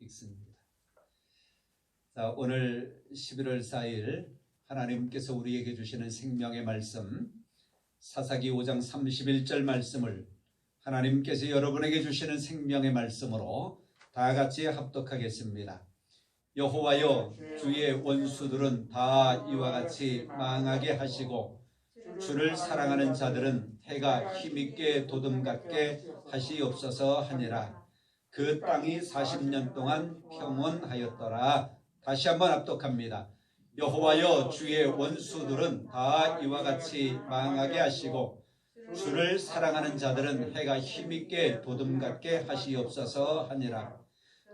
읽습니다. 자, 오늘 11월 4일 하나님께서 우리에게 주시는 생명의 말씀 사사기 5장 31절 말씀을 하나님께서 여러분에게 주시는 생명의 말씀으로 다 같이 합독하겠습니다. 여호와여 주의 원수들은 다 이와 같이 망하게 하시고 주를 사랑하는 자들은 해가 힘있게 도듬갑게 하시옵소서 하니라. 그 땅이 40년 동안 평온하였더라. 다시 한번 합독합니다. 여호와여 주의 원수들은 다 이와 같이 망하게 하시고 주를 사랑하는 자들은 해가 힘있게 도듬갑게 하시옵소서 하니라.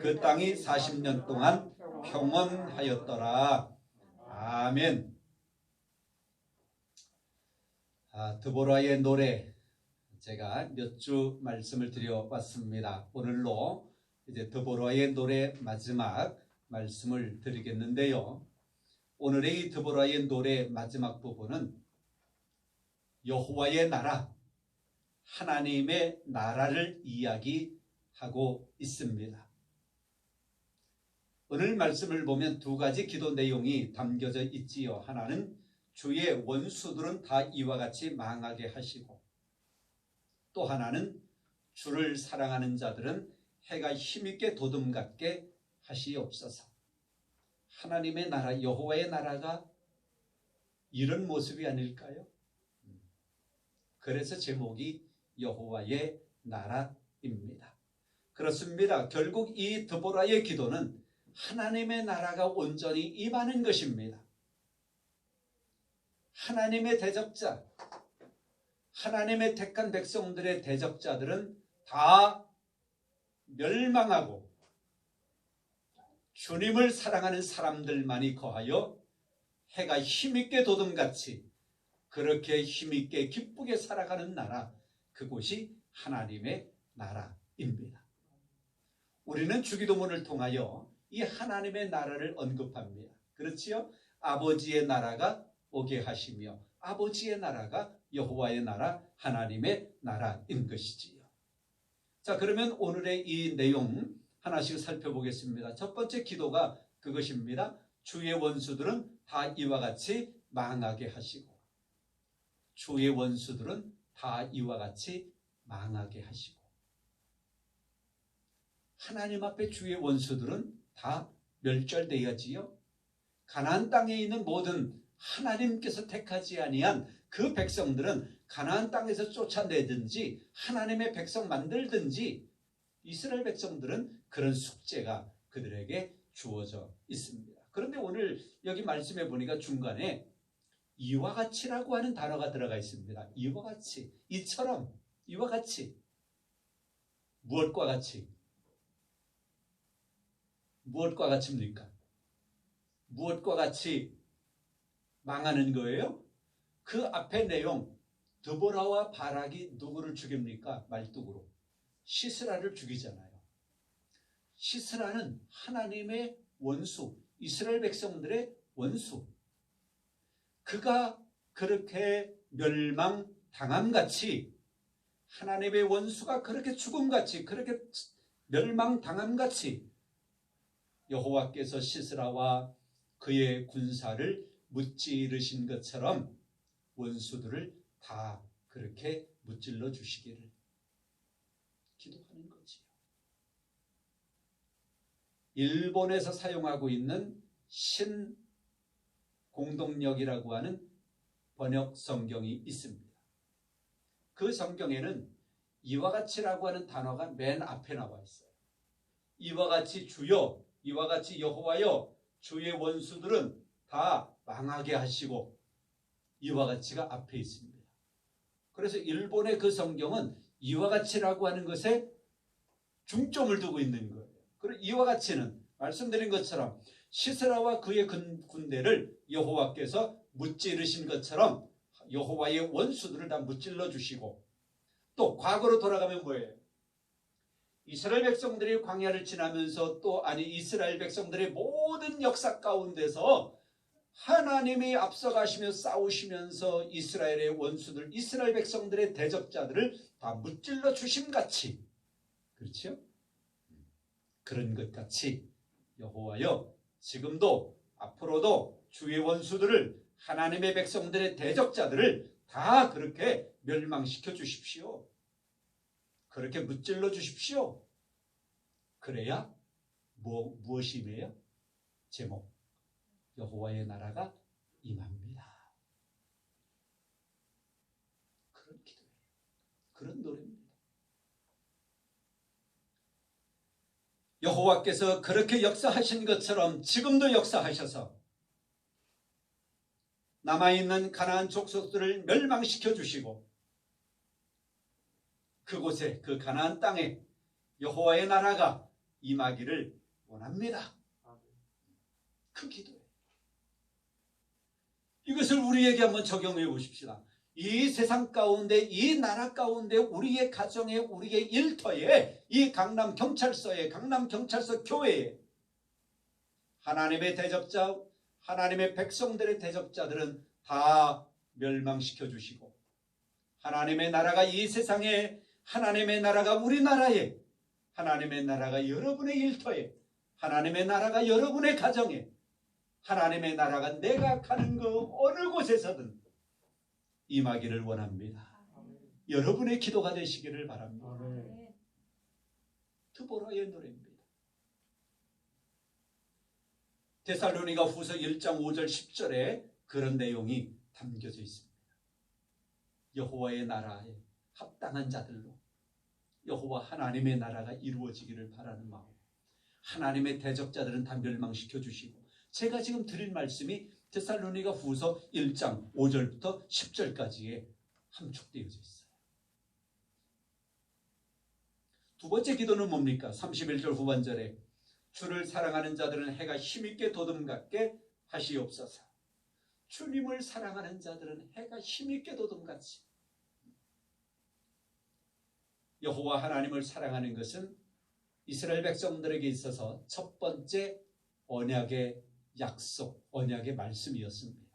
그 땅이 40년 동안 평온하였더라. 아멘. 아, 드보라의 노래 제가 몇 주 말씀을 드려왔습니다. 오늘로 이제 드보라의 노래 마지막 말씀을 드리겠는데요. 오늘의 이 드보라의 노래 마지막 부분은 여호와의 나라, 하나님의 나라를 이야기하고 있습니다. 오늘 말씀을 보면 두 가지 기도 내용이 담겨져 있지요. 하나는 주의 원수들은 다 이와 같이 망하게 하시고 또 하나는 주를 사랑하는 자들은 해가 힘있게 도듬갑게 하시옵소서. 하나님의 나라, 여호와의 나라가 이런 모습이 아닐까요? 그래서 제목이 여호와의 나라입니다. 그렇습니다. 결국 이 드보라의 기도는 하나님의 나라가 온전히 임하는 것입니다. 하나님의 대적자, 하나님의 택한 백성들의 대적자들은 다 멸망하고 주님을 사랑하는 사람들만이 거하여 해가 힘있게 도듬같이 그렇게 힘있게 기쁘게 살아가는 나라 그곳이 하나님의 나라입니다. 우리는 주기도문을 통하여 이 하나님의 나라를 언급합니다. 그렇지요? 아버지의 나라가 오게 하시며 아버지의 나라가 여호와의 나라 하나님의 나라인 것이지요. 자 그러면 오늘의 이 내용 하나씩 살펴보겠습니다. 첫 번째 기도가 그것입니다. 주의 원수들은 다 이와 같이 망하게 하시고 주의 원수들은 다 이와 같이 망하게 하시고 하나님 앞에 주의 원수들은 다 멸절되어지요. 가나안 땅에 있는 모든 하나님께서 택하지 아니한 그 백성들은 가나안 땅에서 쫓아내든지 하나님의 백성 만들든지 이스라엘 백성들은 그런 숙제가 그들에게 주어져 있습니다. 그런데 오늘 여기 말씀해 보니까 중간에 이와 같이라고 하는 단어가 들어가 있습니다. 이와 같이, 이처럼, 이와 같이. 무엇과 같이? 무엇과 같습니까? 무엇과 같이 망하는 거예요? 그 앞에 내용, 드보라와 바락이 누구를 죽입니까? 말뚝으로. 시스라를 죽이잖아요. 시스라는 하나님의 원수, 이스라엘 백성들의 원수. 그가 그렇게 멸망당함 같이 하나님의 원수가 그렇게 죽음 같이 그렇게 멸망당함 같이 여호와께서 시스라와 그의 군사를 무찌르신 것처럼 원수들을 다 그렇게 무찔러 주시기를 기도하는 거지요. 일본에서 사용하고 있는 신 공동역이라고 하는 번역 성경이 있습니다. 그 성경에는 이와 같이라고 하는 단어가 맨 앞에 나와 있어요. 이와 같이 주여, 이와 같이 여호와여, 주의 원수들은 다 망하게 하시고 이와 같이가 앞에 있습니다. 그래서 일본의 그 성경은 이와 같이라고 하는 것에 중점을 두고 있는 거예요. 그리고 이와 같이는 말씀드린 것처럼 시스라와 그의 군대를 여호와께서 무찌르신 것처럼 여호와의 원수들을 다 무찔러 주시고 또 과거로 돌아가면 뭐예요? 이스라엘 백성들이 광야를 지나면서 또 아니 이스라엘 백성들의 모든 역사 가운데서 하나님이 앞서가시며 싸우시면서 이스라엘의 원수들, 이스라엘 백성들의 대적자들을 다 무찔러 주심같이 그렇죠? 그런 것 같이 여호와여 지금도 앞으로도 주의 원수들을 하나님의 백성들의 대적자들을 다 그렇게 멸망시켜 주십시오. 그렇게 무찔러 주십시오. 그래야 뭐, 무엇이 임해요? 제목 여호와의 나라가 임합니다. 그런 기도예요. 그런 노래입니다. 여호와께서 그렇게 역사하신 것처럼 지금도 역사하셔서 남아있는 가나안 족속들을 멸망시켜 주시고 그곳에 그 가나안 땅에 여호와의 나라가 임하기를 원합니다. 그 기도예요. 이것을 우리에게 한번 적용해 보십시다. 이 세상 가운데 이 나라 가운데 우리의 가정에 우리의 일터에 이 강남 경찰서에 강남 경찰서 교회에 하나님의 대적자 하나님의 백성들의 대적자들은 다 멸망시켜 주시고 하나님의 나라가 이 세상에 하나님의 나라가 우리나라에 하나님의 나라가 여러분의 일터에 하나님의 나라가 여러분의 가정에 하나님의 나라가 내가 가는 그 어느 곳에서든 임하기를 원합니다. 여러분의 기도가 되시기를 바랍니다. 드보라의 노래입니다. 데살로니가 후서 1장 5절 10절에 그런 내용이 담겨져 있습니다. 여호와의 나라에 합당한 자들로 여호와 하나님의 나라가 이루어지기를 바라는 마음. 하나님의 대적자들은 다 멸망시켜 주시고 제가 지금 드린 말씀이 데살로니가 후서 1장 5절부터 10절까지에 함축되어져 있어요. 두 번째 기도는 뭡니까? 31절 후반절에 주를 사랑하는 자들은 해가 힘있게 도듬같게 하시옵소서. 주님을 사랑하는 자들은 해가 힘있게 도듬같이 여호와 하나님을 사랑하는 것은 이스라엘 백성들에게 있어서 첫 번째 언약의 약속, 언약의 말씀이었습니다.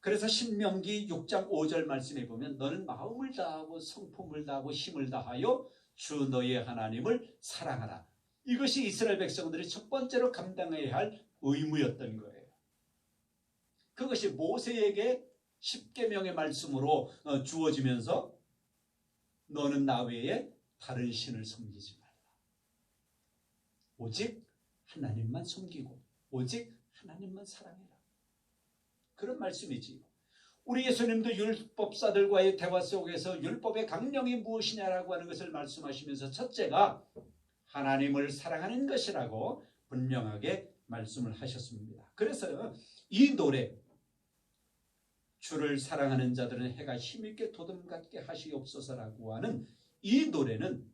그래서 신명기 6장 5절 말씀에 보면 너는 마음을 다하고 성품을 다하고 힘을 다하여 주 너의 하나님을 사랑하라. 이것이 이스라엘 백성들이 첫 번째로 감당해야 할 의무였던 거예요. 그것이 모세에게 10계명의 말씀으로 어, 주어지면서 너는 나 외에 다른 신을 섬기지 말라. 오직 하나님만 섬기고 오직 하나님만 사랑해라. 그런 말씀이지요. 우리 예수님도 율법사들과의 대화 속에서 율법의 강령이 무엇이냐라고 하는 것을 말씀하시면서 첫째가 하나님을 사랑하는 것이라고 분명하게 말씀을 하셨습니다. 그래서 이 노래 주를 사랑하는 자들은 해가 힘있게 도듬같게 하시옵소서라고 하는 이 노래는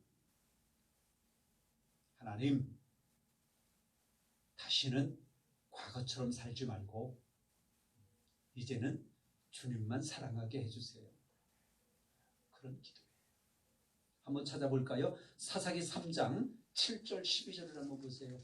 하나님 다시는 과거처럼 살지 말고 이제는 주님만 사랑하게 해주세요. 그런 기도예요. 한번 찾아볼까요? 사사기 3장 7절 12절을 한번 보세요.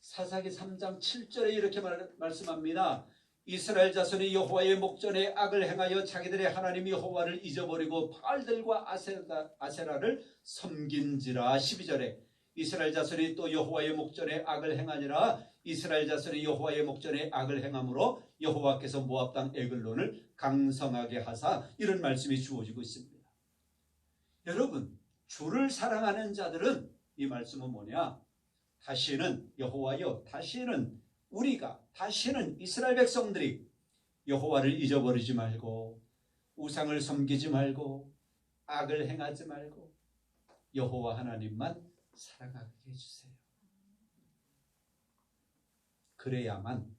사사기 3장 7절에 이렇게 말, 말씀합니다. 이스라엘 자손이 여호와의 목전에 악을 행하여 자기들의 하나님 여호와를 잊어버리고 바알들과 아세라, 아세라를 섬긴지라 12절에 이스라엘 자손이 또 여호와의 목전에 악을 행하니라 이스라엘 자손이 여호와의 목전에 악을 행함으로 여호와께서 모압 땅 에글론을 강성하게 하사 이런 말씀이 주어지고 있습니다. 여러분 주를 사랑하는 자들은 이 말씀은 뭐냐? 다시는 여호와여 다시는 우리가 다시는 이스라엘 백성들이 여호와를 잊어버리지 말고 우상을 섬기지 말고 악을 행하지 말고 여호와 하나님만 사랑하게 해주세요. 그래야만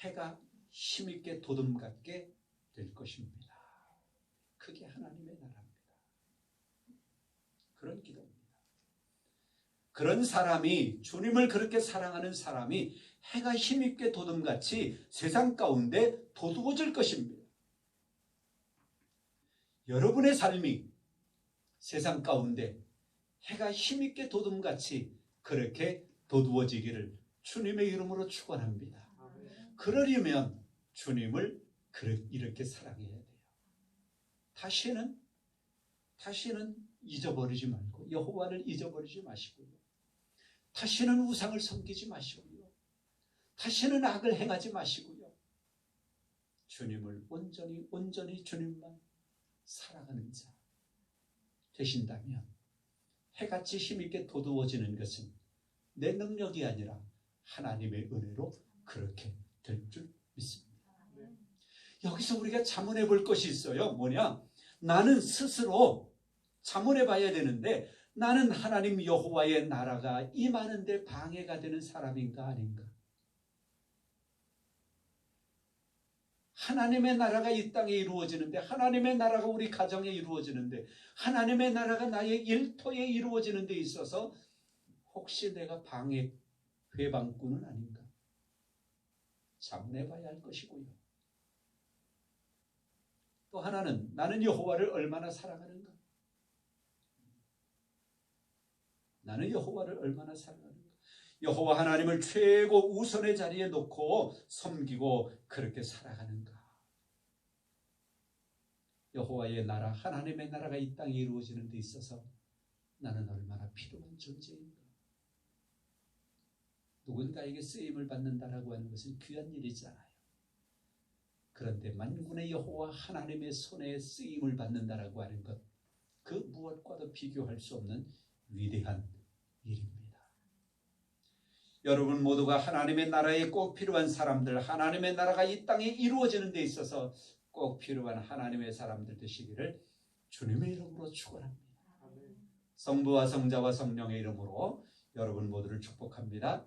해가 힘있게 도듬같게 될 것입니다. 그게 하나님의 나라입니다. 그런 기도입니다. 그런 사람이 주님을 그렇게 사랑하는 사람이 해가 힘있게 도듬같이 세상 가운데 도두어질 것입니다. 여러분의 삶이 세상 가운데 해가 힘있게 도둠같이 그렇게 도두어지기를 주님의 이름으로 축원합니다. 그러려면 주님을 이렇게 사랑해야 돼요. 다시는 다시는 잊어버리지 말고 여호와를 잊어버리지 마시고요. 다시는 우상을 섬기지 마시고요. 다시는 악을 행하지 마시고요. 주님을 온전히 온전히 주님만 살아가는 자 되신다면 해같이 힘있게 도두어지는 것은 내 능력이 아니라 하나님의 은혜로 그렇게 될 줄 믿습니다. 여기서 우리가 자문해 볼 것이 있어요. 뭐냐? 나는 스스로 자문해 봐야 되는데 나는 하나님 여호와의 나라가 임하는데 방해가 되는 사람인가 아닌가? 하나님의 나라가 이 땅에 이루어지는데 하나님의 나라가 우리 가정에 이루어지는데 하나님의 나라가 나의 일터에 이루어지는 데 있어서 혹시 내가 방해 회방꾼은 아닌가? 자문해 봐야 할 것이고요. 또 하나는 나는 여호와를 얼마나 사랑하는가? 나는 여호와를 얼마나 사랑하는가? 여호와 하나님을 최고 우선의 자리에 놓고 섬기고 그렇게 살아가는가? 여호와의 나라, 하나님의 나라가 이 땅에 이루어지는 데 있어서 나는 얼마나 필요한 존재인가? 누군가에게 쓰임을 받는다라고 하는 것은 귀한 일이잖아요. 그런데 만군의 여호와 하나님의 손에 쓰임을 받는다라고 하는 것, 그 무엇과도 비교할 수 없는 위대한 일입니다. 여러분 모두가 하나님의 나라에 꼭 필요한 사람들, 하나님의 나라가 이 땅에 이루어지는 데 있어서 꼭 필요한 하나님의 사람들 되시기를 주님의 이름으로 축원합니다. 성부와 성자와 성령의 이름으로 여러분 모두를 축복합니다.